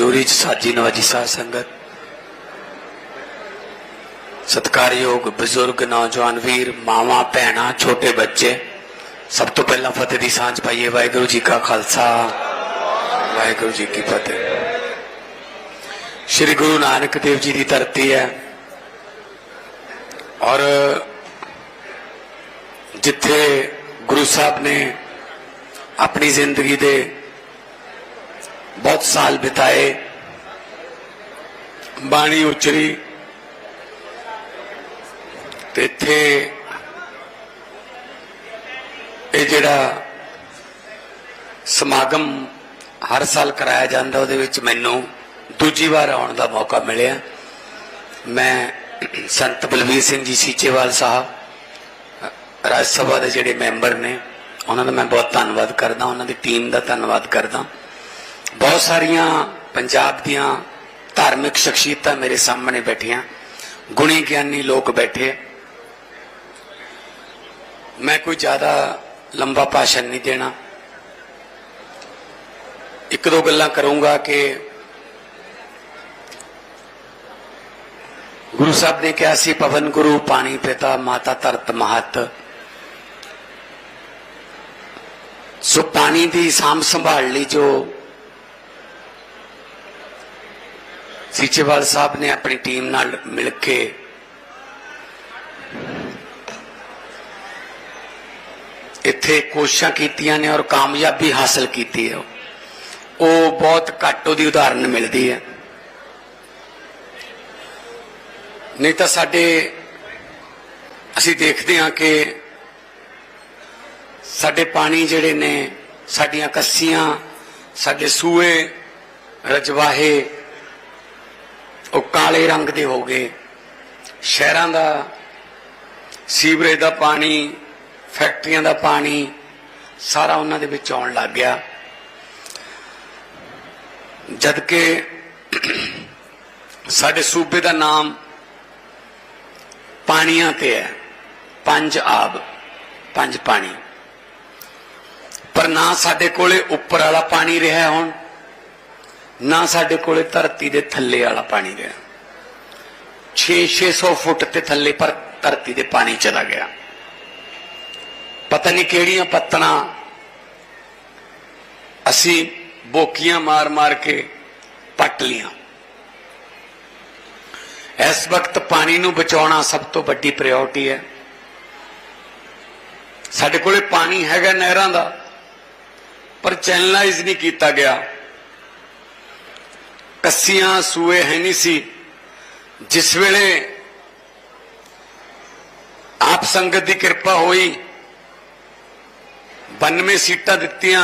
ਹਜ਼ੂਰੀ ਚ ਸਾਜੀ ਨਵਾਜੀ ਸਾਧ ਸੰਗਤ। ਸਤਕਾਰਯੋਗ ਬਜ਼ੁਰਗ, ਨੌਜਵਾਨ ਵੀਰ, ਮਾਵਾਂ, ਭੈਣਾਂ, ਛੋਟੇ ਬੱਚੇ, ਸਭ ਤੋਂ ਪਹਿਲਾਂ ਫਤਿਹ ਦੀ ਸਾਂਝ ਪਾਈਏ। ਵਾਹਿਗੁਰੂ ਜੀ ਕਾ ਖਾਲਸਾ, ਵਾਹਿਗੁਰੂ ਜੀ ਕੀ ਫਤਿਹ। ਸ੍ਰੀ ਗੁਰੂ ਨਾਨਕ ਦੇਵ ਜੀ ਦੀ ਧਰਤੀ ਹੈ ਔਰ ਜਿੱਥੇ ਗੁਰੂ ਸਾਹਿਬ ਨੇ ਆਪਣੀ ਜ਼ਿੰਦਗੀ ਦੇ ਬਹੁਤ ਸਾਲ ਬਿਤਾਏ। ਬਾਣੀ ਉਚਰੀ। ਤੇ ਇੱਥੇ ਇਹ ਜਿਹੜਾ ਸਮਾਗਮ ਹਰ ਸਾਲ ਕਰਾਇਆ ਜਾਂਦਾ, ਉਹਦੇ ਵਿੱਚ ਮੈਨੂੰ ਦੂਜੀ ਵਾਰ ਆਉਣ ਦਾ ਮੌਕਾ ਮਿਲਿਆ। ਮੈਂ ਸੰਤ ਬਲਵੀਰ ਸਿੰਘ ਜੀ ਸੀਚੇਵਾਲ ਸਾਹਿਬ, ਰਾਜ ਸਭਾ ਦੇ ਜਿਹੜੇ ਮੈਂਬਰ ਨੇ, ਉਹਨਾਂ ਦਾ ਮੈਂ ਬਹੁਤ ਧੰਨਵਾਦ ਕਰਦਾ, ਉਹਨਾਂ ਦੀ ਟੀਮ ਦਾ ਧੰਨਵਾਦ ਕਰਦਾ। ਬਹੁਤ ਸਾਰੀਆਂ ਪੰਜਾਬ ਦੀਆਂ ਧਾਰਮਿਕ ਸ਼ਖਸੀਅਤਾਂ ਮੇਰੇ ਸਾਹਮਣੇ ਬੈਠੀਆਂ। ਗੁਣੀ ਗਿਆਨੀ ਲੋਕ ਬੈਠੇ। ਮੈਂ ਕੋਈ ਜ਼ਿਆਦਾ ਲੰਬਾ ਭਾਸ਼ਣ ਨਹੀਂ ਦੇਣਾ। ਇੱਕ ਦੋ ਗੱਲਾਂ ਕਰੂੰਗਾ ਕਿ ਗੁਰੂ ਸਾਹਿਬ ਨੇ ਕਿਹਾ ਸੀ ਪਵਨ ਗੁਰੂ, ਪਾਣੀ ਪਿਤਾ, ਮਾਤਾ ਧਰਤ ਮਹਤ। ਸੋ ਪਾਣੀ ਦੀ ਸਾਂਭ ਸੰਭਾਲ ਲਈ ਜੋ ਸੀਚੇਵਾਲ ਸਾਹਿਬ ਨੇ ਆਪਣੀ ਟੀਮ ਨਾਲ ਮਿਲ ਕੇ ਇੱਥੇ ਕੋਸ਼ਿਸ਼ਾਂ ਕੀਤੀਆਂ ਨੇ ਔਰ ਕਾਮਯਾਬੀ ਹਾਸਲ ਕੀਤੀ ਹੈ। ਉਹ ਬਹੁਤ ਘੱਟ ਉਹਦੀ ਉਦਾਹਰਨ ਮਿਲਦੀ ਹੈ। ਨਹੀਂ ਤਾਂ ਸਾਡੇ ਅਸੀਂ ਦੇਖਦੇ ਹਾਂ ਕਿ ਸਾਡੇ ਪਾਣੀ ਜਿਹੜੇ ਨੇ, ਸਾਡੀਆਂ ਕੱਸੀਆਂ, ਸਾਡੇ ਸੂਏ, ਰਜਵਾਹੇ ਉਹ ਕਾਲੇ ਰੰਗ ਦੇ ਹੋ ਗਏ। ਸ਼ਹਿਰਾਂ ਦਾ, ਸੀਵਰੇਜ ਦਾ ਪਾਣੀ, ਫੈਕਟਰੀਆਂ ਦਾ ਪਾਣੀ, ਸਾਰਾ ਉਹਨਾਂ ਦੇ ਵਿੱਚ ਆਉਣ ਲੱਗ ਗਿਆ। ਜਦ ਕਿ ਸਾਡੇ ਸੂਬੇ ਦਾ ਨਾਮ ਪਾਣੀਆਂ ਤੇ ਹੈ। ਪੰਜ ਆਬ, ਪੰਜ ਪਾਣੀ। ਪਰ ਨਾ ਸਾਡੇ ਕੋਲੇ ਉੱਪਰ ਵਾਲਾ ਪਾਣੀ ਰਿਹਾ ਹੁਣ। ਨਾ ਸਾਡੇ ਕੋਲੇ ਧਰਤੀ ਦੇ ਥੱਲੇ ਵਾਲਾ ਪਾਣੀ ਰਿਹਾ 6-600 ਫੁੱਟ ਤੇ ਥੱਲੇ ਪਰ ਧਰਤੀ ਦੇ ਪਾਣੀ ਚਲਾ ਗਿਆ। ਪਤਾ ਨਹੀਂ ਕਿਹੜੀਆਂ ਪੱਤਣਾ ਅਸੀਂ ਬੋਕੀਆਂ ਮਾਰ-ਮਾਰ ਕੇ ਪੱਟ ਲੀਆਂ। ਇਸ ਵਕਤ ਪਾਣੀ ਨੂੰ ਬਚਾਉਣਾ ਸਭ ਤੋਂ ਵੱਡੀ ਪ੍ਰਾਇੋਰਟੀ ਹੈ। ਸਾਡੇ ਕੋਲੇ ਪਾਣੀ ਹੈਗਾ ਨਹਿਰਾਂ ਦਾ, ਪਰ ਚੈਨਲਾਈਜ਼ ਨਹੀਂ ਕੀਤਾ ਗਿਆ। ਕੱਸੀਆਂ ਸੂਏ ਹੈ ਨਹੀਂ ਸੀ। ਜਿਸ ਵੇਲੇ ਆਪ ਸੰਗਤ ਦੀ ਕਿਰਪਾ ਹੋਈ 92 ਸੀਟਾਂ ਦਿੱਤੀਆਂ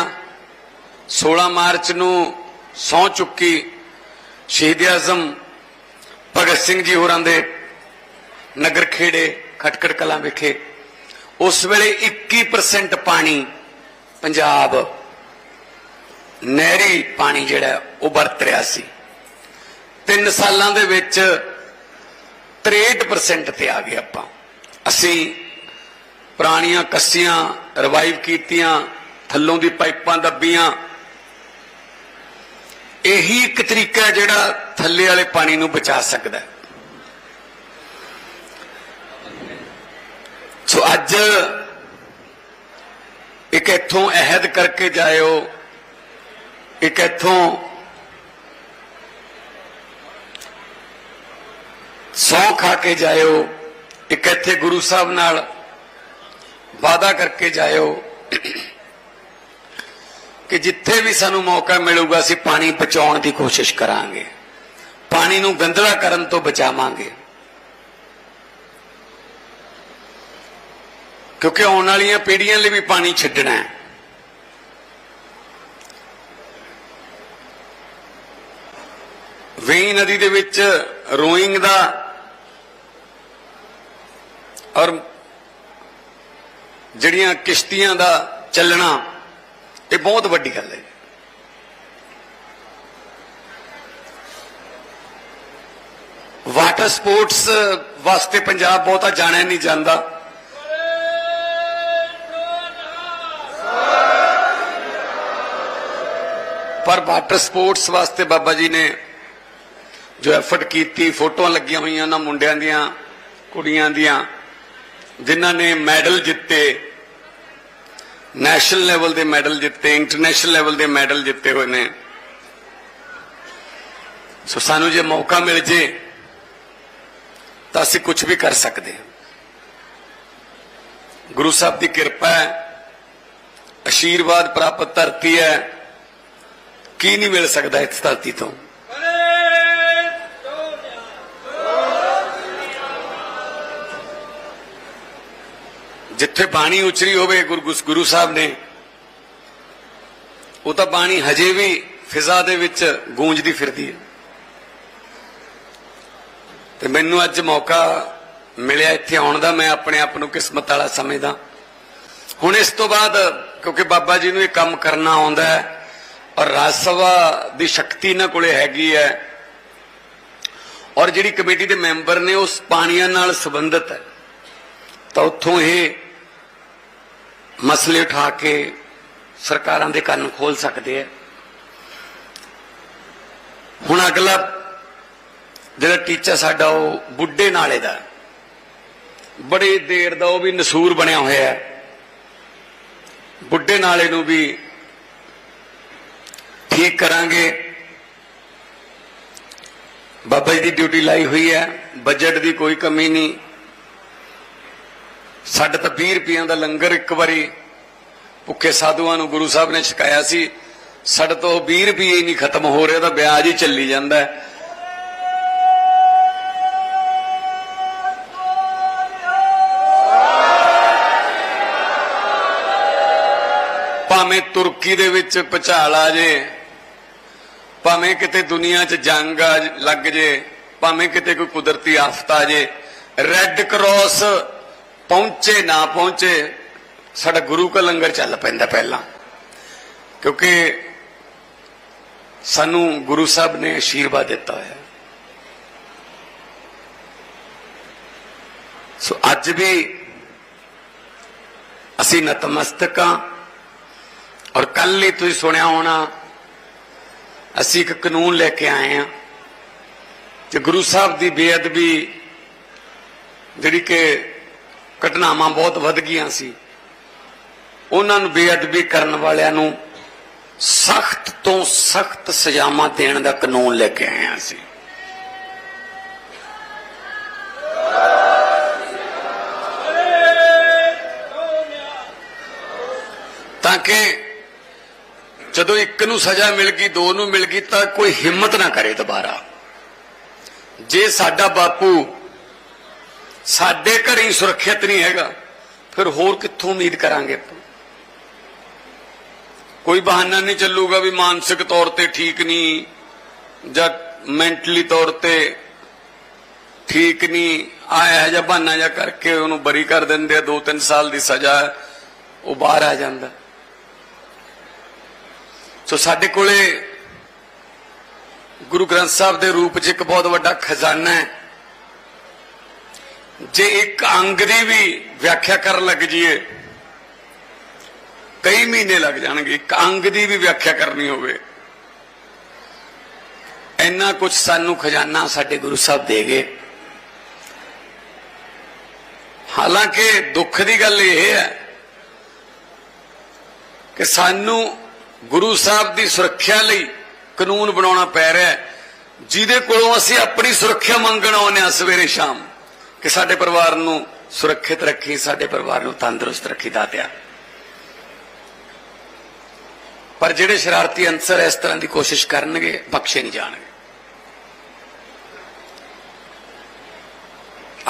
16 ਮਾਰਚ ਨੂੰ ਸੌ ਚੁੱਕੀ ਸ਼ਹੀਦ ਆਜ਼ਮ ਭਗਤ ਸਿੰਘ ਜੀ ਹੋਰਾਂ ਦੇ ਨਗਰ ਖੇੜੇ ਖਟਕੜ ਕਲਾਂ ਵਿਖੇ। ਉਸ ਵੇਲੇ 21% ਪਾਣੀ ਪੰਜਾਬ ਨਹਿਰੀ ਪਾਣੀ ਜਿਹੜਾ ਉਹ ਵਰਤ ਰਿਹਾ ਸੀ। ਤਿੰਨ ਸਾਲਾਂ ਦੇ ਵਿੱਚ 63% ਤੇ ਆ ਗਏ ਆਪਾਂ। ਅਸੀਂ ਪੁਰਾਣੀਆਂ ਕੱਸੀਆਂ ਰਿਵਾਈਵ ਕੀਤੀਆਂ, ਥੱਲੋਂ ਦੀ ਪਾਈਪਾਂ ਦੱਬੀਆਂ। ਇਹੀ ਇੱਕ ਤਰੀਕਾ ਜਿਹੜਾ ਥੱਲੇ ਵਾਲੇ ਪਾਣੀ ਨੂੰ ਬਚਾ ਸਕਦਾ ਹੈ। ਸੋ ਅੱਜ ਇੱਕ ਇੱਥੋਂ ਅਹਿਦ ਕਰਕੇ ਜਾਇਓ, ਇੱਕ ਇੱਥੋਂ ਸੌ ਖਾ ਕੇ ਜਾਇਓ, ਇੱਕ ਇੱਥੇ ਗੁਰੂ ਸਾਹਿਬ ਨਾਲ ਵਾਦਾ ਕਰਕੇ ਜਾਇਓ ਕਿ ਜਿੱਥੇ ਵੀ ਸਾਨੂੰ ਮੌਕਾ ਮਿਲੂਗਾ, ਅਸੀਂ ਪਾਣੀ ਬਚਾਉਣ ਦੀ ਕੋਸ਼ਿਸ਼ ਕਰਾਂਗੇ। ਪਾਣੀ ਨੂੰ ਗੰਦਲਾ ਕਰਨ ਤੋਂ ਬਚਾਵਾਂਗੇ। ਕਿਉਂਕਿ ਆਉਣ ਵਾਲੀਆਂ ਪੀੜ੍ਹੀਆਂ ਲਈ ਵੀ ਪਾਣੀ ਛੱਡਣਾ ਹੈ। ਵੇਈ ਨਦੀ ਦੇ ਵਿੱਚ ਰੋਇੰਗ ਦਾ ਔਰ ਜਿਹੜੀਆਂ ਕਿਸ਼ਤੀਆਂ ਦਾ ਚੱਲਣਾ, ਇਹ ਬਹੁਤ ਵੱਡੀ ਗੱਲ ਹੈ। ਵਾਟਰ ਸਪੋਰਟਸ ਵਾਸਤੇ ਪੰਜਾਬ ਬਹੁਤਾ ਜਾਣਿਆ ਨਹੀਂ ਜਾਂਦਾ। ਪਰ ਵਾਟਰ ਸਪੋਰਟਸ ਵਾਸਤੇ ਬਾਬਾ ਜੀ ਨੇ ਜੋ ਐਫਰਟ ਕੀਤੀ, ਫੋਟੋਆਂ ਲੱਗੀਆਂ ਹੋਈਆਂ ਉਹਨਾਂ ਮੁੰਡਿਆਂ ਦੀਆਂ, ਕੁੜੀਆਂ ਦੀਆਂ ਜਿਨ੍ਹਾਂ ਨੇ ਮੈਡਲ ਜਿੱਤੇ ਨੈਸ਼ਨਲ ਲੈਵਲ ਦੇ ਮੈਡਲ ਜਿੱਤੇ ਇੰਟਰਨੈਸ਼ਨਲ ਲੈਵਲ ਦੇ ਮੈਡਲ ਜਿੱਤੇ ਹੋਏ ਨੇ। ਸੋ ਸਾਨੂੰ ਜੇ ਮੌਕਾ ਮਿਲ ਜੇ, ਤਾਂ ਅਸੀਂ ਕੁਝ ਵੀ ਕਰ ਸਕਦੇ ਹਾਂ। ਗੁਰੂ ਸਾਹਿਬ ਦੀ ਕਿਰਪਾ ਹੈ ਆਸ਼ੀਰਵਾਦ ਪ੍ਰਾਪਤ ਧਰਤੀ ਹੈ, ਕੀ ਨਹੀਂ ਮਿਲ ਸਕਦਾ ਇਸ ਧਰਤੀ ਤੋਂ? ਜਿੱਥੇ ਬਾਣੀ ਉਚਰੀ ਹੋਵੇ, ਗੁਰੂ ਗੁਰੂ- ਗੁਰੂ ਸਾਹਿਬ ਨੇ, ਉਹ ਤਾਂ ਬਾਣੀ ਹਜੇ ਵੀ ਫਿਜ਼ਾ ਦੇ ਵਿੱਚ ਗੂੰਜਦੀ ਫਿਰਦੀ ਹੈ। ਤੇ ਮੈਨੂੰ ਅੱਜ ਮੌਕਾ ਮਿਲਿਆ ਇੱਥੇ ਆਉਣ ਦਾ, ਮੈਂ ਆਪਣੇ ਆਪ ਨੂੰ ਕਿਸਮਤ ਵਾਲਾ ਸਮਝਦਾ। ਹੁਣ ਇਸ ਤੋਂ ਬਾਅਦ, ਕਿਉਂਕਿ ਬਾਬਾ ਜੀ ਨੂੰ ਇਹ ਕੰਮ ਕਰਨਾ ਆਉਂਦਾ ਹੈ, ਔਰ ਰਾਜ ਸਭਾ ਦੀ ਸ਼ਕਤੀ ਇਹਨਾਂ ਕੋਲੇ ਹੈਗੀ ਹੈ, ਔਰ ਜਿਹੜੀ ਕਮੇਟੀ ਦੇ ਮੈਂਬਰ ਨੇ ਉਸ ਪਾਣੀਆਂ ਨਾਲ ਸੰਬੰਧਿਤ ਹੈ। ਤਾਂ ਉੱਥੋਂ ਇਹ ਮਸਲੇ ਉਠਾ ਕੇ ਸਰਕਾਰਾਂ ਦੇ ਕੰਨ ਖੋਲ ਸਕਦੇ ਆ। ਹੁਣ ਅਗਲਾ ਜਿਹੜਾ ਟੀਚਾ ਸਾਡਾ ਉਹ ਬੁੱਢੇ ਨਾਲੇ ਦਾ, ਬੜੀ ਦੇਰ ਦਾ ਉਹ ਵੀ ਨਸੂਰ ਬਣਿਆ ਹੋਇਆ ਹੈ। ਬੁੱਢੇ ਨਾਲੇ ਨੂੰ ਵੀ ਠੀਕ ਕਰਾਂਗੇ। ਬਾਬਾ ਜੀ ਦੀ ਡਿਊਟੀ ਲਾਈ ਹੋਈ ਹੈ ਬਜਟ ਦੀ ਕੋਈ ਕਮੀ ਨਹੀਂ। ਸਾਡੇ ਤਾਂ 20 ਰੁਪਈਆਂ ਦਾ ਲੰਗਰ ਇੱਕ ਵਾਰੀ ਭੁੱਖੇ ਸਾਧੂਆਂ ਨੂੰ ਗੁਰੂ ਸਾਹਿਬ ਨੇ ਛਕਾਇਆ ਸੀ। ਸਾਡੇ ਤੋਂ ਉਹ 20 ਰੁਪਏ ਹੀ ਨਹੀਂ ਖਤਮ ਹੋ ਰਿਹਾ ਤਾਂ ਵਿਆਜ ਹੀ ਚੱਲੀ ਜਾਂਦਾ ਹੈ। ਭਾਵੇਂ ਤੁਰਕੀ ਦੇ ਵਿੱਚ ਭਚਾਲ ਆ ਜੇ, ਭਾਵੇਂ ਕਿਤੇ ਦੁਨੀਆ 'ਚ ਜੰਗ ਆ ਲੱਗ ਜੇ, ਭਾਵੇਂ ਕਿਤੇ ਕੋਈ ਕੁਦਰਤੀ ਆਫਤ ਆ ਜੇ ਰੈੱਡ ਕਰਾਸ ਪਹੁੰਚੇ, ਨਾ ਪਹੁੰਚੇ, ਸਾਡਾ ਗੁਰੂ ਕਾ ਲੰਗਰ ਚੱਲ ਪੈਂਦਾ ਪਹਿਲਾਂ। ਕਿਉਂਕਿ ਸਾਨੂੰ ਗੁਰੂ ਸਾਹਿਬ ਨੇ ਆਸ਼ੀਰਵਾਦ ਦਿੱਤਾ ਹੋਇਆ। ਸੋ ਅੱਜ ਵੀ ਅਸੀਂ ਨਤਮਸਤਕ ਹਾਂ ਔਰ ਕੱਲ ਹੀ ਤੁਸੀਂ ਸੁਣਿਆ ਹੋਣਾ, ਅਸੀਂ ਇੱਕ ਕਾਨੂੰਨ ਲੈ ਕੇ ਆਏ ਹਾਂ ਕਿ ਗੁਰੂ ਸਾਹਿਬ ਦੀ ਬੇਅਦਬੀ ਜਿਹੜੀ ਕਿ ਘਟਨਾਵਾਂ ਬਹੁਤ ਵੱਧ ਗਈਆਂ ਸੀ। ਉਹਨਾਂ ਨੂੰ ਬੇਅਦਬੀ ਕਰਨ ਵਾਲਿਆਂ ਨੂੰ ਸਖਤ ਤੋਂ ਸਖਤ ਸਜ਼ਾਵਾਂ ਦੇਣ ਦਾ ਕਾਨੂੰਨ ਲੈ ਕੇ ਆਏ ਹਾਂ ਅਸੀਂ। ਤਾਂ ਕਿ ਜਦੋਂ ਇੱਕ ਨੂੰ ਸਜ਼ਾ ਮਿਲ ਗਈ, ਦੋ ਨੂੰ ਮਿਲ ਗਈ, ਤਾਂ ਕੋਈ ਹਿੰਮਤ ਨਾ ਕਰੇ ਦੁਬਾਰਾ। ਜੇ ਸਾਡਾ ਬਾਪੂ ਸਾਡੇ ਘਰੇ ਹੀ ਸੁਰੱਖਿਅਤ ਨਹੀਂ ਹੈਗਾ। ਫਿਰ ਹੋਰ ਕਿੱਥੋਂ ਉਮੀਦ ਕਰਾਂਗੇ ਆਪਾਂ? ਕੋਈ ਬਹਾਨਾ ਨਹੀਂ ਚੱਲੂਗਾ ਵੀ ਮਾਨਸਿਕ ਤੌਰ ਤੇ ਠੀਕ ਨਹੀਂ, ਜਾਂ ਮੈਂਟਲੀ ਤੌਰ ਤੇ ਠੀਕ ਨਹੀਂ। ਆਇਆ ਜਾਂ ਬਹਾਨਾ ਜਾਂ ਕਰਕੇ ਉਹਨੂੰ ਬਰੀ ਕਰ ਦਿੰਦੇ ਆ 2-3 ਸਾਲ ਦੀ ਸਜ਼ਾ, ਉਹ ਬਾਹਰ ਆ ਜਾਂਦਾ। ਸੋ ਸਾਡੇ ਕੋਲੇ ਗੁਰੂ ਗ੍ਰੰਥ ਸਾਹਿਬ ਦੇ ਰੂਪ 'ਚ ਇੱਕ ਬਹੁਤ ਵੱਡਾ ਖਜ਼ਾਨਾ ਹੈ। ਜੇ ਇੱਕ ਅੰਗ ਦੀ ਵੀ ਵਿਆਖਿਆ ਕਰਨ ਲੱਗ ਜਾਈਏ, ਕਈ ਮਹੀਨੇ ਲੱਗ ਜਾਣਗੇ, ਇੱਕ ਅੰਗ ਦੀ ਵੀ ਵਿਆਖਿਆ ਕਰਨੀ ਹੋਵੇ। ਇੰਨਾ ਕੁਝ ਸਾਨੂੰ ਖਜ਼ਾਨਾ ਸਾਡੇ ਗੁਰੂ ਸਾਹਿਬ ਦੇ ਗਏ। ਹਾਲਾਂਕਿ ਦੁੱਖ ਦੀ ਗੱਲ ਇਹ ਹੈ ਕਿ ਸਾਨੂੰ ਗੁਰੂ ਸਾਹਿਬ ਦੀ ਸੁਰੱਖਿਆ ਲਈ ਕਾਨੂੰਨ ਬਣਾਉਣਾ ਪੈ ਰਿਹਾ ਹੈ, ਜਿਹਦੇ ਕੋਲੋਂ ਅਸੀਂ ਆਪਣੀ ਸੁਰੱਖਿਆ ਮੰਗਣ ਆਉਂਦੇ ਹਾਂ ਸਵੇਰੇ ਸ਼ਾਮ। ਕਿ ਸਾਡੇ ਪਰਿਵਾਰ ਨੂੰ ਸੁਰੱਖਿਅਤ ਰੱਖੀ, ਸਾਡੇ ਪਰਿਵਾਰ ਨੂੰ ਤੰਦਰੁਸਤ ਰੱਖੀ ਦਾਤਿਆ ਪਰ ਜਿਹੜੇ ਸ਼ਰਾਰਤੀ ਅੰਸਰ ਇਸ ਤਰ੍ਹਾਂ ਦੀ ਕੋਸ਼ਿਸ਼ ਕਰਨਗੇ, ਬਖਸ਼ੇ ਨਹੀਂ ਜਾਣਗੇ।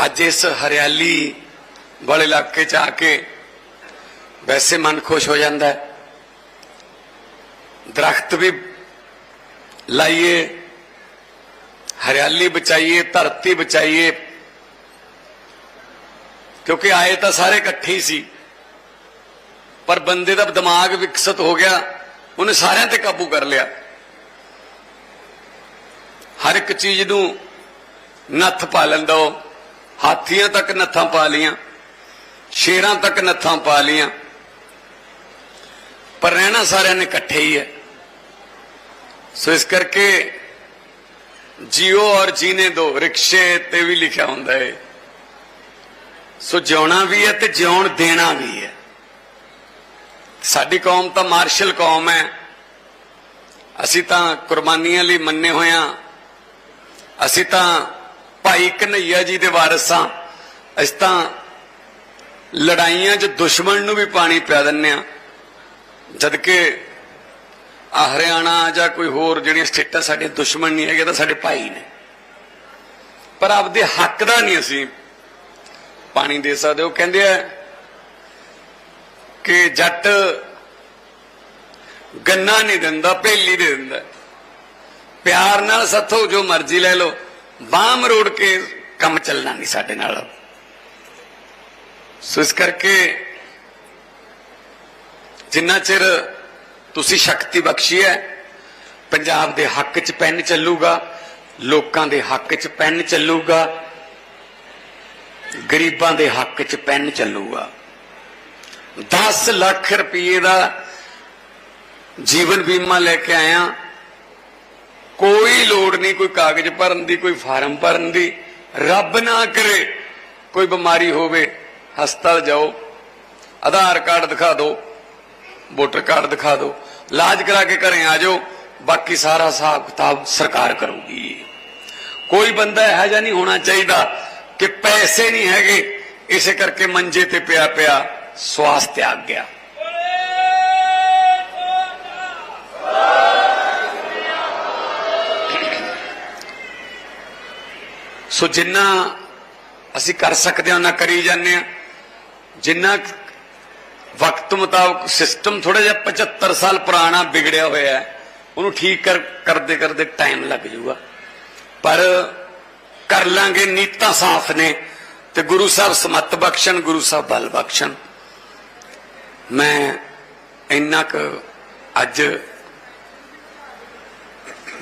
ਅੱਜ ਇਸ ਹਰਿਆਲੀ ਵਾਲੇ ਇਲਾਕੇ ਚ ਆ ਕੇ ਵੈਸੇ ਮਨ ਖੁਸ਼ ਹੋ ਜਾਂਦਾ ਹੈ। ਦਰਖਤ ਵੀ ਲਾਈਏ, ਹਰਿਆਲੀ ਬਚਾਈਏ, ਧਰਤੀ ਬਚਾਈਏ ਕਿਉਂਕਿ ਆਏ ਤਾਂ ਸਾਰੇ ਇਕੱਠੇ ਹੀ ਸੀ। ਪਰ ਬੰਦੇ ਦਾ ਦਿਮਾਗ ਵਿਕਸਿਤ ਹੋ ਗਿਆ, ਉਹਨੇ ਸਾਰਿਆਂ ਤੇ ਕਾਬੂ ਕਰ ਲਿਆ। ਹਰ ਇੱਕ ਚੀਜ਼ ਨੂੰ ਨੱਥ ਪਾ ਲੈਂਦਾ ਉਹ। ਹਾਥੀਆਂ ਤੱਕ ਨੱਥਾਂ ਪਾ ਲੀਆਂ ਸ਼ੇਰਾਂ ਤੱਕ ਨੱਥਾਂ ਪਾ ਲੀਆਂ ਪਰ ਰਹਿਣਾ ਸਾਰਿਆਂ ਨੇ ਇਕੱਠੇ ਹੀ ਹੈ। ਸੋ ਇਸ ਕਰਕੇ ਜੀਓ ਔਰ ਜੀਨੇ ਦੋ, ਰਿਕਸ਼ੇ ਤੇ ਵੀ ਲਿਖਿਆ ਹੁੰਦਾ ਹੈ। ਸੋ ਜਿਉਣਾ ਵੀ ਹੈ ਤੇ ਜਿਉਣ ਦੇਣਾ ਵੀ ਹੈ। ਸਾਡੀ ਕੌਮ ਤਾਂ ਮਾਰਸ਼ਲ ਕੌਮ ਹੈ। ਅਸੀਂ ਤਾਂ ਕੁਰਬਾਨੀਆਂ ਲਈ ਮੰਨੇ ਹੋਇਆ ਅਸੀਂ ਤਾਂ ਭਾਈ ਕਨਈਆ ਜੀ ਦੇ ਵਾਰਿਸ ਹਾਂ। ਅਸੀਂ ਤਾਂ ਲੜਾਈਆਂ 'ਚ ਦੁਸ਼ਮਣ ਨੂੰ ਵੀ ਪਾਣੀ ਪਿਆ ਦਿੰਨੇ ਆ ਜਦ ਕਿ ਆ ਹਰਿਆਣਾ ਜਾਂ ਕੋਈ ਹੋਰ ਜਿਹੜੀਆਂ ਸਟੇਟਾਂ ਸਾਡੇ ਦੁਸ਼ਮਣ ਨਹੀਂ ਹੈਗੇ ਤਾਂ ਸਾਡੇ ਭਾਈ ਨੇ। ਪਰ ਆਪਦੇ ਹੱਕ ਦਾ ਨਹੀਂ ਅਸੀਂ ਪਾਣੀ ਦੇ ਸਕਦੇ ਹੋ। ਕਹਿੰਦੇ ਆ ਕਿ ਜੱਟ ਗੰਨਾ ਨਹੀਂ ਦਿੰਦਾ ਭੇਲੀ ਦੇ ਦਿੰਦਾ। ਪਿਆਰ ਨਾਲ ਸੱਥੋ, ਜੋ ਮਰਜ਼ੀ ਲੈ ਲਓ। ਬਾਹ ਮਰੋੜ ਕੇ ਕੰਮ ਚੱਲਣਾ ਨਹੀਂ ਸਾਡੇ ਨਾਲ। ਸੋ ਇਸ ਕਰਕੇ ਜਿੰਨਾ ਚਿਰ ਤੁਸੀਂ ਸ਼ਕਤੀ ਬਖਸ਼ੀ ਹੈ, ਪੰਜਾਬ ਦੇ ਹੱਕ 'ਚ ਪੈਨ ਚੱਲੂਗਾ, ਲੋਕਾਂ ਦੇ ਹੱਕ 'ਚ ਪੈਨ ਚੱਲੂਗਾ ਗਰੀਬਾਂ ਦੇ ਹੱਕ 'ਚ ਪੈਨ ਚੱਲੂਗਾ। 10 ਲੱਖ ਰੁਪਏ ਦਾ ਜੀਵਨ ਬੀਮਾ ਲੈ ਕੇ ਆਇਆ। ਕੋਈ ਲੋੜ ਨਹੀਂ ਕੋਈ ਕਾਗਜ਼ ਭਰਨ ਦੀ, ਕੋਈ ਫਾਰਮ ਭਰਨ ਦੀ। ਰੱਬ ਨਾ ਕਰੇ ਕੋਈ ਬਿਮਾਰੀ ਹੋਵੇ, ਹਸਪਤਾਲ ਜਾਓ, ਆਧਾਰ ਕਾਰਡ ਦਿਖਾ ਦਿਓ, ਵੋਟਰ ਕਾਰਡ ਦਿਖਾ ਦਿਓ, ਇਲਾਜ ਕਰਾ ਕੇ ਘਰੇ ਆ ਜਾਓ, ਬਾਕੀ ਸਾਰਾ ਹਿਸਾਬ ਕਿਤਾਬ ਸਰਕਾਰ ਕਰੂਗੀ। ਕੋਈ ਬੰਦਾ ਇਹੋ ਜਿਹਾ ਨਹੀਂ ਹੋਣਾ ਚਾਹੀਦਾ ਕਿ ਪੈਸੇ ਨਹੀਂ ਹੈਗੇ, ਇਸੇ ਕਰਕੇ ਮੰਜੇ ਤੇ ਪਿਆ ਪਿਆ ਸਵਾਸ ਤਿਆਗ ਗਿਆ। ਸੋ ਜਿੰਨਾ ਅਸੀਂ ਕਰ ਸਕਦੇ ਹਾਂ, ਉਹਨਾਂ ਕਰੀ ਜਾਂਦੇ ਹਾਂ। ਜਿੰਨਾ ਵਕਤ ਮੁਤਾਬਕ ਸਿਸਟਮ ਥੋੜਾ ਜਿਹਾ 75 ਸਾਲ ਪੁਰਾਣਾ ਵਿਗੜਿਆ ਹੋਇਆ ਹੈ, ਉਹਨੂੰ ਠੀਕ ਕਰ ਕਰਦੇ ਕਰਦੇ ਟਾਈਮ ਲੱਗ ਜਾਊਗਾ। ਪਰ ਕਰ ਲਾਂਗੇ, ਨੀਤਾਂ ਸਾਫ਼ ਨੇ। ਤੇ ਗੁਰੂ ਸਾਹਿਬ ਸਮਤ ਬਖਸ਼ਣ, ਗੁਰੂ ਸਾਹਿਬ ਬਲ ਬਖਸ਼ਣ। ਮੈਂ ਇੰਨਾ ਕੁ ਅੱਜ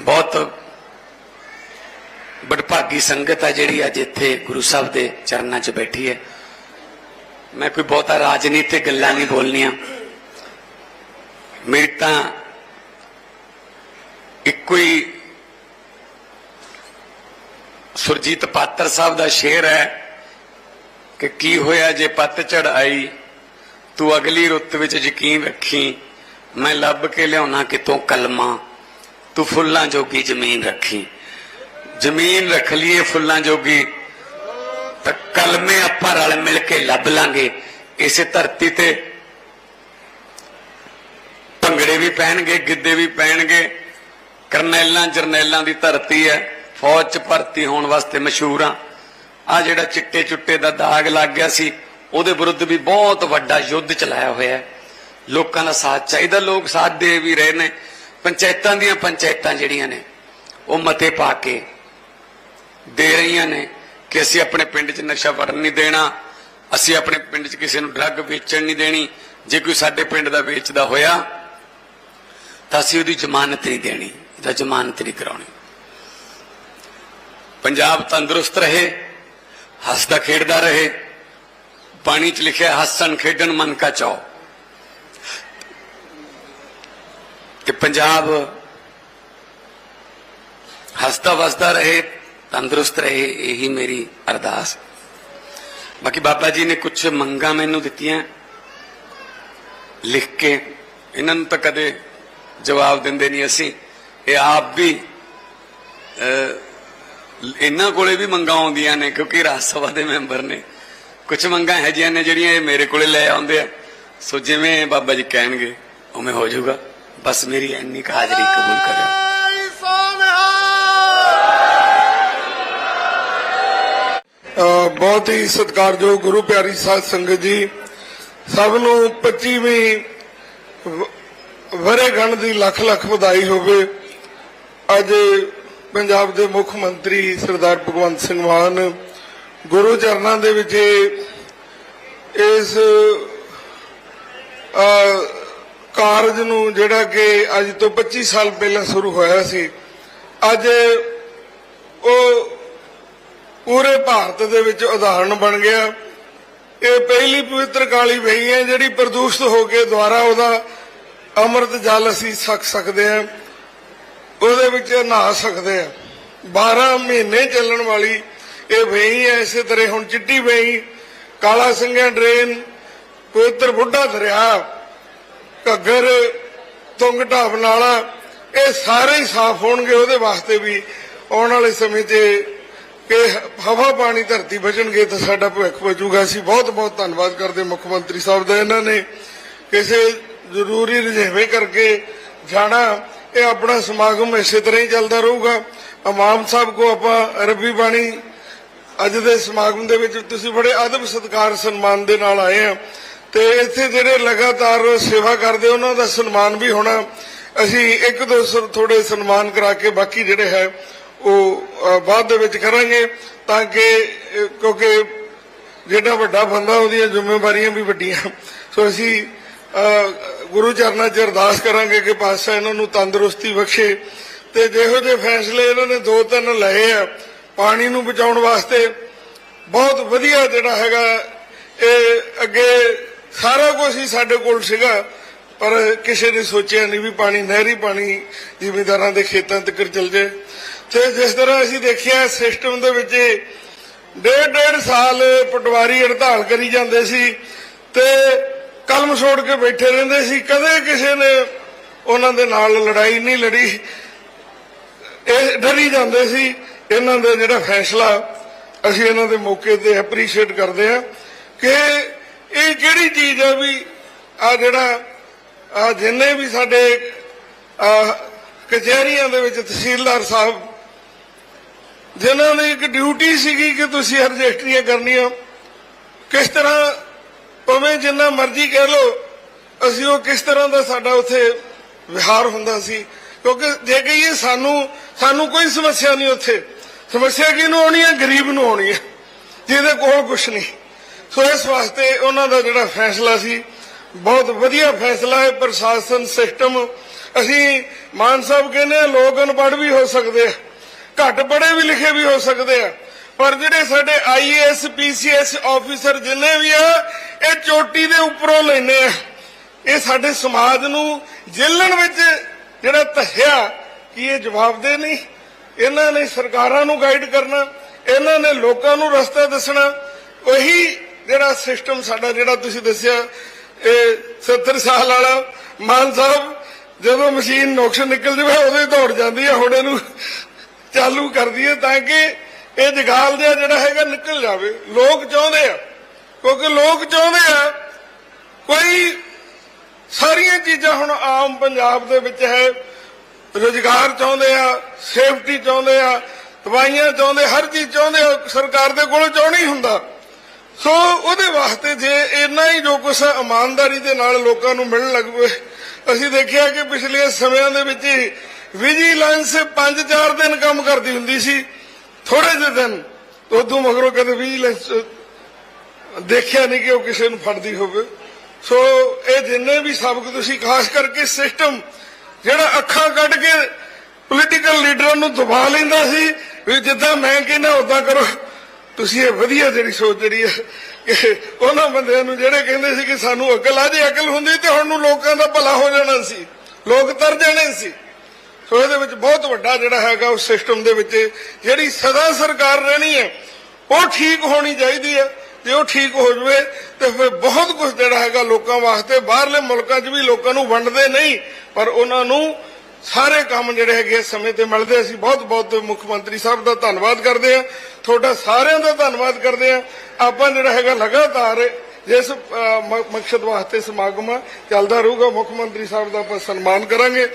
ਬਹੁਤ ਬੜਭਾਗੀ ਸੰਗਤ ਹੈ ਜਿਹੜੀ ਅੱਜ ਇੱਥੇ ਗੁਰੂ ਸਾਹਿਬ ਦੇ ਚਰਨਾਂ 'ਚ ਬੈਠੀ ਹੈ। ਮੈਂ ਕੋਈ ਬਹੁਤਾ ਰਾਜਨੀਤਿਕ ਗੱਲਾਂ ਨਹੀਂ ਬੋਲਣੀਆਂ। ਮੇਰੀ ਤਾਂ ਇੱਕੋ ਹੀ ਸੁਰਜੀਤ ਪਾਤਰ ਸਾਹਿਬ ਦਾ ਸ਼ੇਰ ਹੈ ਕਿ ਕੀ ਹੋਇਆ ਜੇ ਪੱਤਝੜ ਆਈ, ਤੂੰ ਅਗਲੀ ਰੁੱਤ ਵਿੱਚ ਯਕੀਨ ਰੱਖੀ, ਮੈਂ ਲੱਭ ਕੇ ਲਿਆਉਣਾ ਕਿਤੋਂ ਕਲਮਾ, ਤੂੰ ਫੁੱਲਾਂ ਜੋਗੀ ਜ਼ਮੀਨ ਰੱਖੀ। ਜ਼ਮੀਨ ਰੱਖ ਲਈਏ ਫੁੱਲਾਂ ਜੋਗੀ, ਤਾਂ ਕਲਮੇ ਆਪਾਂ ਰਲ ਮਿਲ ਕੇ ਲੱਭ ਲਾਂਗੇ। ਇਸੇ ਧਰਤੀ ਤੇ ਭੰਗੜੇ ਵੀ ਪੈਣਗੇ ਗਿੱਧੇ ਵੀ ਪੈਣਗੇ ਕਰਨੈਲਾਂ ਜਰਨੈਲਾਂ ਦੀ ਧਰਤੀ ਹੈ। ਫੌਜ 'ਚ ਭਰਤੀ ਹੋਣ ਵਾਸਤੇ ਮਸ਼ਹੂਰ ਆ। ਆ ਜਿਹੜਾ ਚਿੱਟੇ ਚੁੱਟੇ ਦਾ ਦਾਗ ਲੱਗ ਗਿਆ ਸੀ, ਉਹਦੇ ਵਿਰੁੱਧ ਵੀ ਬਹੁਤ ਵੱਡਾ ਯੁੱਧ ਚਲਾਇਆ ਹੋਇਆ ਹੈ। ਲੋਕਾਂ ਦਾ ਸਾਥ ਚਾਹੀਦਾ, ਲੋਕ ਸਾਥ ਦੇ ਵੀ ਰਹੇ ਨੇ। ਪੰਚਾਇਤਾਂ ਦੀਆਂ ਪੰਚਾਇਤਾਂ ਜਿਹੜੀਆਂ ਨੇ, ਉਹ ਮਤੇ ਪਾ ਕੇ ਦੇ ਰਹੀਆਂ ਨੇ ਕਿ ਅਸੀਂ ਆਪਣੇ ਪਿੰਡ 'ਚ ਨਸ਼ਾ ਵੜਨ ਨਹੀਂ ਦੇਣਾ, ਅਸੀਂ ਆਪਣੇ ਪਿੰਡ 'ਚ ਕਿਸੇ ਨੂੰ ਡਰੱਗ ਵੇਚਣ ਨਹੀਂ ਦੇਣੀ। ਜੇ ਕੋਈ ਸਾਡੇ ਪਿੰਡ ਦਾ ਵੇਚਦਾ ਹੋਇਆ, ਤਾਂ ਅਸੀਂ ਉਹਦੀ ਜ਼ਮਾਨਤ ਨਹੀਂ ਦੇਣੀ, ਇਹਦਾ ਜ਼ਮਾਨਤ ਨਹੀਂ ਕਰਾਉਣੀ। ਪੰਜਾਬ ਤੰਦਰੁਸਤ ਰਹੇ, ਹੱਸਦਾ ਖੇਡਦਾ ਰਹੇ। ਪਾਣੀ 'ਚ ਲਿਖਿਆ, ਹੱਸਣ ਖੇਡਣ ਮਨ ਕਾ ਚਾਓ ਕਿ ਪੰਜਾਬ ਹੱਸਦਾ ਵਸਦਾ ਰਹੇ, ਤੰਦਰੁਸਤ ਰਹੇ, ਇਹੀ ਮੇਰੀ ਅਰਦਾਸ ਬਾਕੀ ਬਾਬਾ ਜੀ ਨੇ ਕੁਝ ਮੰਗਾਂ ਮੈਨੂੰ ਦਿੱਤੀਆਂ, ਲਿਖ ਕੇ। ਇਹਨਾਂ ਨੂੰ ਤਾਂ ਕਦੇ ਜਵਾਬ ਦਿੰਦੇ ਨਹੀਂ ਅਸੀਂ। ਇਹ ਆਪ ਵੀ ਇਹਨਾਂ ਕੋਲੇ ਵੀ ਮੰਗਾਂ ਆਉਂਦੀਆਂ ਨੇ, ਕਿਉਂਕਿ ਰਾਜ ਸਭਾ ਦੇ ਮੈਂਬਰ ਨੇ। ਕੁਝ ਮੰਗਾਂ ਹੈ ਜੀਆਂ ਨੇ ਜਿਹੜੀਆਂ ਇਹ ਮੇਰੇ ਕੋਲੇ ਲੈ ਆਉਂਦੇ ਆ। ਸੋ ਜਿਵੇਂ ਬਾਬਾ ਜੀ ਕਹਿਣਗੇ, ਉਵੇਂ ਹੋ ਜਾਊਗਾ। ਬਸ ਮੇਰੀ ਇੰਨੀ ਕੁ ਹਾਜ਼ਰੀ ਕਬੂਲ ਕਰਿਓ। ਬਹੁਤ ਹੀ ਸਤਿਕਾਰਯੋਗ ਗੁਰੂ ਪਿਆਰੀ ਸਾਧ ਸੰਗਤ ਜੀ। ਸਭ ਨੂੰ 25ਵੀਂ ਵਰੇਗੰਢ ਦੀ ਲੱਖ ਲੱਖ ਵਧਾਈ ਹੋਵੇ। ਅੱਜ ਪੰਜਾਬ ਦੇ ਮੁੱਖ ਮੰਤਰੀ ਸਰਦਾਰ ਭਗਵੰਤ ਸਿੰਘ ਮਾਨ, ਗੁਰੂ ਚਰਨਾਂ ਦੇ ਵਿੱਚ ਇਸ ਕਾਰਜ ਨੂੰ ਜਿਹੜਾ ਕਿ ਅੱਜ ਤੋਂ 25 ਸਾਲ ਪਹਿਲਾਂ ਸ਼ੁਰੂ ਹੋਇਆ ਸੀ, ਅੱਜ ਉਹ ਪੂਰੇ ਭਾਰਤ ਦੇ ਵਿੱਚ ਉਦਾਹਰਣ ਬਣ ਗਿਆ। ਇਹ ਪਹਿਲੀ ਪਵਿੱਤਰ ਕਾਲੀ ਵਹੀ ਹੈ ਜਿਹੜੀ ਪ੍ਰਦੂਸ਼ਿਤ ਹੋ ਕੇ ਦੁਆਰਾ ਉਹਦਾ ਅੰਮ੍ਰਿਤ ਜਲ ਅਸੀਂ ਛਕ ਸਕਦੇ ਹਾਂ। ਉਹਦੇ ਵਿੱਚ ਨਹਾ ਸਕਦੇ ਆ। 12 ਮਹੀਨੇ ਚੱਲਣ ਵਾਲੀ ਇਹ ਵੇਈ ਹੈ ਇਸੇ ਤਰ੍ਹਾਂ ਹੁਣ ਚਿੱਟੀ ਵੇਈ, ਕਾਲਾ ਸਿੰਘਾਂ ਡਰੇਨ, ਪਵਿੱਤਰ ਬੁੱਢਾ ਦਰਿਆ, ਘੱਗਰ, ਤੁੰਗ ਢਾਬ ਨਾਲਾ, ਇਹ ਸਾਰੇ ਹੀ ਸਾਫ਼ ਹੋਣਗੇ ਉਹਦੇ ਵਾਸਤੇ ਵੀ। ਆਉਣ ਵਾਲੇ ਸਮੇਂ 'ਚ ਕਿ ਹਵਾ ਪਾਣੀ ਧਰਤੀ ਬਚਣਗੇ ਤਾਂ ਸਾਡਾ ਭਵਿੱਖ ਬਚੂਗਾ। ਅਸੀਂ ਬਹੁਤ ਬਹੁਤ ਧੰਨਵਾਦ ਕਰਦੇ ਮੁੱਖ ਮੰਤਰੀ ਸਾਹਿਬ ਦਾ। ਇਹਨਾਂ ਨੇ ਕਿਸੇ ਜ਼ਰੂਰੀ ਰੁਝੇਵੇਂ ਕਰਕੇ ਜਾਣਾ। ਇਹ ਆਪਣਾ ਸਮਾਗਮ ਇਸੇ ਤਰ੍ਹਾਂ ਹੀ ਚੱਲਦਾ ਰਹੂਗਾ। ਇਮਾਮ ਸਾਹਿਬ ਕੋ ਆਪਾਂ ਰੱਬੀ ਬਾਣੀ ਅੱਜ ਦੇ ਸਮਾਗਮ ਦੇ ਵਿੱਚ ਤੁਸੀਂ ਬੜੇ ਅਦਬ ਸਤਿਕਾਰ ਸਨਮਾਨ ਦੇ ਨਾਲ ਆਏ ਆ। ਤੇ ਇੱਥੇ ਜਿਹੜੇ ਲਗਾਤਾਰ ਸੇਵਾ ਕਰਦੇ, ਉਹਨਾਂ ਦਾ ਸਨਮਾਨ ਵੀ ਹੋਣਾ। ਅਸੀਂ ਇੱਕ ਦੋ ਸ- ਥੋੜੇ ਸਨਮਾਨ ਕਰਾ ਕੇ ਬਾਕੀ ਜਿਹੜੇ ਹੈ, ਉਹ ਬਾਅਦ ਦੇ ਵਿੱਚ ਕਰਾਂਗੇ ਤਾਂ ਕਿ ਕਿਉਂਕਿ ਜਿਹੜਾ ਵੱਡਾ ਬੰਦਾ, ਉਹਦੀਆਂ ਜ਼ਿੰਮੇਵਾਰੀਆਂ ਵੀ ਵੱਡੀਆਂ। ਸੋ ਅਸੀਂ ਗੁਰੂ ਚਰਨਾਂ 'ਚ ਅਰਦਾਸ ਕਰਾਂਗੇ ਕਿ ਪਾਤਸ਼ਾਹ ਇਹਨਾਂ ਨੂੰ ਤੰਦਰੁਸਤੀ ਬਖਸ਼ੇ ਤੇ ਜਿਹੋ ਜਿਹੇ ਫੈਸਲੇ ਇਹਨਾਂ ਨੇ ਦੋ ਤਿੰਨ ਲਏ ਆ ਪਾਣੀ ਨੂੰ ਬਚਾਉਣ ਵਾਸਤੇ, ਬਹੁਤ ਵਧੀਆ ਜਿਹੜਾ ਹੈਗਾ ਇਹ ਅੱਗੇ ਸਾਰਾ ਕੁਝ ਹੀ ਸਾਡੇ ਕੋਲ ਸੀਗਾ, ਪਰ ਕਿਸੇ ਨੇ ਸੋਚਿਆ ਨਹੀਂ ਵੀ ਪਾਣੀ, ਨਹਿਰੀ ਪਾਣੀ ਜ਼ਿਮੀਂਦਾਰਾਂ ਦੇ ਖੇਤਾਂ ਤੱਕ ਚਲ ਜਾਏ। ਤੇ ਜਿਸ ਤਰ੍ਹਾਂ ਅਸੀਂ ਦੇਖਿਆ, ਸਿਸਟਮ ਦੇ ਵਿੱਚ ਡੇਢ ਡੇਢ ਸਾਲ ਪਟਵਾਰੀ ਹੜਤਾਲ ਕਰੀ ਜਾਂਦੇ ਸੀ ਤੇ ਕਲਮ ਛੋੜ ਕੇ ਬੈਠੇ ਰਹਿੰਦੇ ਸੀ, ਕਦੇ ਕਿਸੇ ਨੇ ਉਹਨਾਂ ਦੇ ਨਾਲ ਲੜਾਈ ਨਹੀਂ ਲੜੀ। ਇਹ ਡਰੀ ਜਾਂਦੇ ਸੀ, ਇਹਨਾਂ ਦਾ ਜਿਹੜਾ ਫੈਸਲਾ ਅਸੀਂ ਇਹਨਾਂ ਦੇ ਮੌਕੇ ਤੇ ਐਪਰੀਸ਼ੀਏਟ ਕਰਦੇ ਆ ਕਿ ਇਹ ਕਿਹੜੀ ਚੀਜ਼ ਹੈ ਵੀ ਆ ਜਿਹੜਾ, ਆ ਜਿੰਨੇ ਵੀ ਸਾਡੇ ਕਚਹਿਰੀਆਂ ਦੇ ਵਿੱਚ ਤਹਿਸੀਲਦਾਰ ਸਾਹਿਬ, ਜਿਨ੍ਹਾਂ ਦੀ ਇੱਕ ਡਿਊਟੀ ਸੀਗੀ ਕਿ ਤੁਸੀਂ ਰਜਿਸਟਰੀਆਂ ਕਰਨੀਆਂ, ਕਿਸ ਤਰ੍ਹਾਂ ਭਾਵੇਂ ਜਿੰਨਾ ਮਰਜ਼ੀ ਕਹਿ ਲੋ ਅਸੀਂ ਉਹ ਕਿਸ ਤਰ੍ਹਾਂ ਦਾ ਸਾਡਾ ਉੱਥੇ ਵਿਹਾਰ ਹੁੰਦਾ ਸੀ। ਕਿਉਂਕਿ ਜੇ ਕਹੀਏ ਸਾਨੂੰ ਸਾਨੂੰ ਕੋਈ ਸਮੱਸਿਆ ਨਹੀਂ ਉੱਥੇ। ਸਮੱਸਿਆ ਕਿਹਨੂੰ ਆਉਣੀ ਹੈ? ਗਰੀਬ ਨੂੰ ਆਉਣੀ ਹੈ। ਜਿਹਦੇ ਕੋਲ ਕੁਝ ਨਹੀਂ। ਸੋ ਇਸ ਵਾਸਤੇ ਉਹਨਾਂ ਦਾ ਜਿਹੜਾ ਫੈਸਲਾ ਸੀ, ਬਹੁਤ ਵਧੀਆ ਫੈਸਲਾ ਹੈ। ਪ੍ਰਸ਼ਾਸਨ ਸਿਸਟਮ, ਅਸੀਂ ਮਾਨ ਸਾਹਿਬ ਕਹਿੰਦੇ ਆ ਲੋਕ ਅਨਪੜ੍ਹ ਵੀ ਹੋ ਸਕਦੇ ਆ। ਘੱਟ ਪੜ੍ਹੇ ਵੀ ਲਿਖੇ ਵੀ ਹੋ ਸਕਦੇ ਆ। ਪਰ ਜਿਹੜੇ ਸਾਡੇ ਆਈਏਐਸ ਪੀਸੀਐਸ ਆਫੀਸਰ ਜਿੰਨੇ ਵੀ ਆ, ਇਹ ਚੋਟੀ ਦੇ ਉੱਪਰੋਂ ਲੈਨੇ ਆ। ਇਹ ਸਾਡੇ ਸਮਾਜ ਨੂੰ ਜੇਲਣ ਵਿੱਚ ਜਿਹੜਾ ਧੱਸਿਆ, ਕਿ ਇਹ ਜਵਾਬਦੇ ਨਹੀਂ? ਇਹਨਾਂ ਨੇ ਸਰਕਾਰਾਂ ਨੂੰ ਗਾਈਡ ਕਰਨਾ, ਇਹਨਾਂ ਨੇ ਲੋਕਾਂ ਨੂੰ ਰਸਤਾ ਦੱਸਣਾ। ਉਹੀ ਜਿਹੜਾ ਸਿਸਟਮ ਸਾਡਾ ਜਿਹੜਾ ਤੁਸੀਂ ਦੱਸਿਆ, ਇਹ 70 ਸਾਲ ਵਾਲਾ ਮਾਨ ਸਾਹਿਬ, ਜਦੋਂ ਮਸ਼ੀਨ ਨੁਕਸ ਨਿਕਲ ਜਾਵੇ, ਉਦੋਂ ਹੀ ਦੌੜ ਜਾਂਦੀ ਹੈ ਹੁਣ ਇਹਨੂੰ ਚਾਲੂ ਕਰਦੀ ਹੈ ਤਾਂ ਕਿ ਇਹ ਜਗਾਲ ਜਿਹਾ ਜਿਹੜਾ ਹੈਗਾ ਨਿਕਲ ਜਾਵੇ। ਲੋਕ ਚਾਹੁੰਦੇ ਆ। ਕਿਉਂਕਿ ਲੋਕ ਚਾਹੁੰਦੇ ਆ, ਕੋਈ ਸਾਰੀਆਂ ਚੀਜ਼ਾਂ ਹੁਣ ਆਮ ਪੰਜਾਬ ਦੇ ਵਿੱਚ ਹੈ। ਰੋਜ਼ਗਾਰ ਚਾਹੁੰਦੇ ਆ, ਸੇਫਟੀ ਚਾਹੁੰਦੇ ਆ, ਦਵਾਈਆਂ ਚਾਹੁੰਦੇ, ਹਰ ਚੀਜ਼ ਚਾਹੁੰਦੇ ਆ, ਸਰਕਾਰ ਦੇ ਕੋਲ ਚਾਹਣਾ ਹੀ ਹੁੰਦਾ। ਸੋ ਉਹਦੇ ਵਾਸਤੇ ਜੇ ਇੰਨਾ ਹੀ ਜੋ ਕੁਛ ਇਮਾਨਦਾਰੀ ਦੇ ਨਾਲ ਲੋਕਾਂ ਨੂੰ ਮਿਲਣ ਲੱਗ ਪਏ, ਅਸੀਂ ਦੇਖਿਆ ਕਿ ਪਿਛਲੇ ਸਮਿਆਂ ਦੇ ਵਿੱਚ ਵਿਜੀਲੈਂਸ 5-4 ਦਿਨ ਕੰਮ ਕਰਦੀ ਹੁੰਦੀ ਸੀ। ਥੋੜੇ ਜਿਹੇ ਦਿਨ ਉਦੋਂ ਮਗਰੋਂ ਕਦੇ ਵਿਜੀਲੈਂਸ ਦੇਖਿਆ ਨਹੀਂ ਕਿ ਉਹ ਕਿਸੇ ਨੂੰ ਫੜਦੀ ਹੋਵੇ। ਸੋ ਇਹ ਜਿੰਨੇ ਵੀ ਸਬਕ ਤੁਸੀਂ ਖਾਸ ਕਰਕੇ ਸਿਸਟਮ, ਜਿਹੜਾ ਅੱਖਾਂ ਕੱਢ ਕੇ ਪੋਲੀਟੀਕਲ ਲੀਡਰਾਂ ਨੂੰ ਦਬਾ ਲੈਂਦਾ ਸੀ, ਵੀ ਜਿੱਦਾਂ ਮੈਂ ਕਹਿੰਦਾ ਉਦਾਂ ਕਰੋ। ਤੁਸੀਂ ਇਹ ਵਧੀਆ ਜਿਹੜੀ ਸੋਚ ਜਿਹੜੀ ਹੈ, ਕਿ ਉਹਨਾਂ ਬੰਦਿਆਂ ਨੂੰ ਜਿਹੜੇ ਕਹਿੰਦੇ ਸੀ ਕਿ ਸਾਨੂੰ ਅਕਲ ਆ ਜੇ ਅਕਲ ਹੁੰਦੀ ਤੇ ਹੁਣ ਨੂੰ ਲੋਕਾਂ ਦਾ ਭਲਾ ਹੋ ਜਾਣਾ ਸੀ, ਲੋਕ ਤਰ ਜਾਣੇ ਸੀ। ਸੋ ਇਹਦੇ ਵਿੱਚ ਬਹੁਤ ਵੱਡਾ ਜਿਹੜਾ ਹੈਗਾ ਉਸ ਸਿਸਟਮ ਦੇ ਵਿੱਚ ਜਿਹੜੀ ਸਦਾ ਸਰਕਾਰ ਰਹਿਣੀ ਹੈ, ਉਹ ਠੀਕ ਹੋਣੀ ਚਾਹੀਦੀ ਹੈ। ਜੇ ਉਹ ਠੀਕ ਹੋ ਜਵੇ, ਤੇ ਫਿਰ ਬਹੁਤ ਕੁਝ ਜਿਹੜਾ ਹੈਗਾ ਲੋਕਾਂ ਵਾਸਤੇ, ਬਾਹਰਲੇ ਮੁਲਕਾਂ 'ਚ ਵੀ ਲੋਕਾਂ ਨੂੰ ਵੰਡਦੇ ਨਹੀਂ, ਪਰ ਉਹਨਾਂ ਨੂੰ ਸਾਰੇ ਕੰਮ ਜਿਹੜੇ ਹੈਗੇ ਇਸ ਸਮੇਂ ਤੇ ਮਿਲਦੇ ਅਸੀਂ ਬਹੁਤ ਬਹੁਤ ਮੁੱਖ ਮੰਤਰੀ ਸਾਹਿਬ ਦਾ ਧੰਨਵਾਦ ਕਰਦੇ ਆ ਤੁਹਾਡਾ ਸਾਰਿਆਂ ਦਾ ਧੰਨਵਾਦ ਕਰਦੇ ਆ ਆਪਾਂ ਜਿਹੜਾ ਹੈਗਾ ਲਗਾਤਾਰ ਜਿਸ ਮਕਸਦ ਵਾਸਤੇ ਸਮਾਗਮ ਚੱਲਦਾ ਰਹੂਗਾ। ਮੁੱਖ ਮੰਤਰੀ ਸਾਹਿਬ ਦਾ ਆਪਾਂ ਸਨਮਾਨ ਕਰਾਂਗੇ।